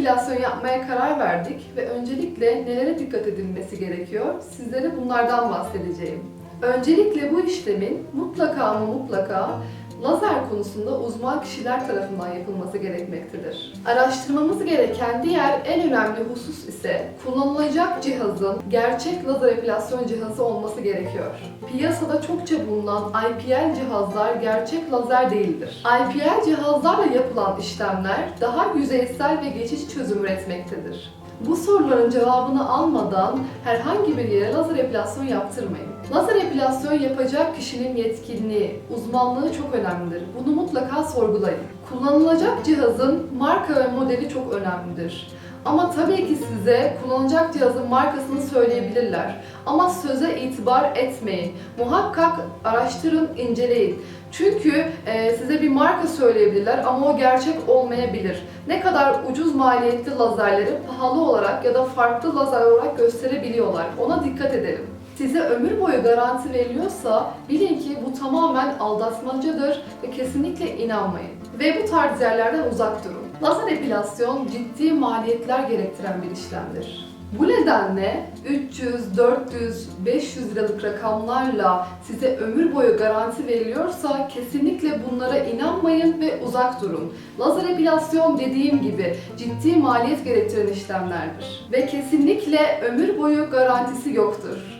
epilasyon yapmaya karar verdik ve öncelikle nelere dikkat edilmesi gerekiyor? Sizlere bunlardan bahsedeceğim. Öncelikle bu işlemin mutlaka ama mutlaka lazer konusunda uzman kişiler tarafından yapılması gerekmektedir. Araştırmamız gereken diğer en önemli husus ise kullanılacak cihazın gerçek lazer epilasyon cihazı olması gerekiyor. Piyasada çokça bulunan IPL cihazlar gerçek lazer değildir. IPL cihazlarla yapılan işlemler daha yüzeysel ve geçici çözüm üretmektedir. Bu soruların cevabını almadan herhangi bir yere lazer epilasyon yaptırmayın. Lazer epilasyon yapacak kişinin yetkinliği, uzmanlığı çok önemlidir. Bunu mutlaka sorgulayın. Kullanılacak cihazın marka ve modeli çok önemlidir. Ama tabii ki size kullanılacak cihazın markasını söyleyebilirler. Ama söze itibar etmeyin. Muhakkak araştırın, inceleyin. Çünkü e, size bir marka söyleyebilirler ama o gerçek olmayabilir. Ne kadar ucuz maliyetli lazerleri pahalı olarak ya da farklı lazer olarak gösterebiliyorlar. Ona dikkat edelim. Size ömür boyu garanti veriliyorsa bilin ki bu tamamen aldatmacadır ve kesinlikle inanmayın. Ve bu tarz yerlerden uzak durun. Lazer epilasyon ciddi maliyetler gerektiren bir işlemdir. Bu nedenle 300, 400, 500 liralık rakamlarla size ömür boyu garanti veriliyorsa kesinlikle bunlara inanmayın ve uzak durun. Lazer epilasyon dediğim gibi ciddi maliyet gerektiren işlemlerdir ve kesinlikle ömür boyu garantisi yoktur.